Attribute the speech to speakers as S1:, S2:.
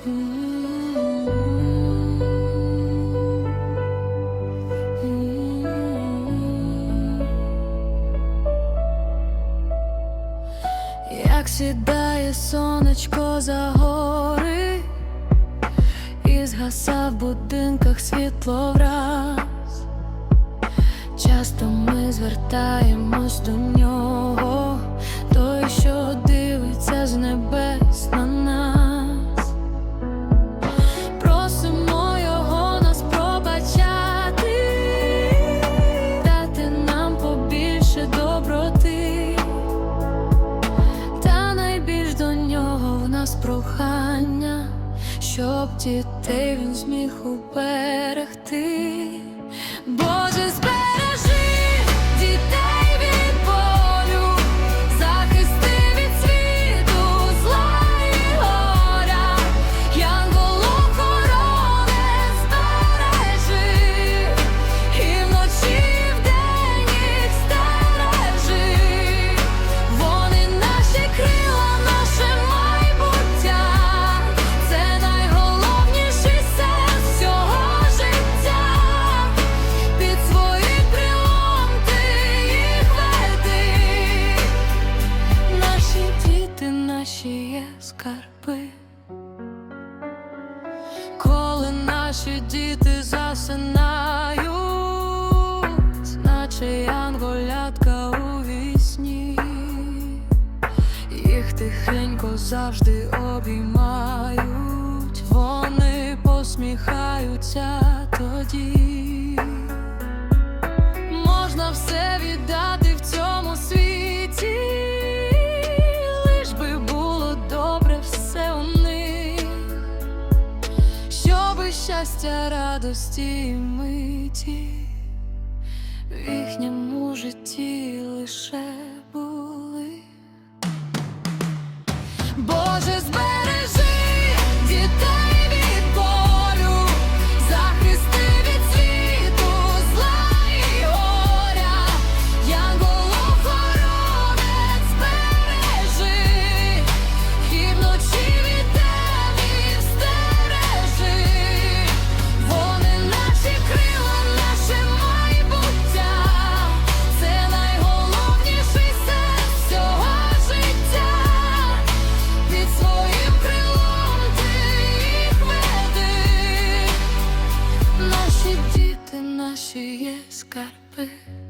S1: Як сідає сонечко за гори, і згаса в будинках світло враз, часто ми звертаємось до нього прохання, щоб дітей він зміг уберегти. Скарби. Коли наші діти засинають, наче янголятка у вісні, їх тихенько завжди обіймають, вони посміхаються тоді. Можна все віддати щастя, радості і миті в їхньому житті лише got a bird.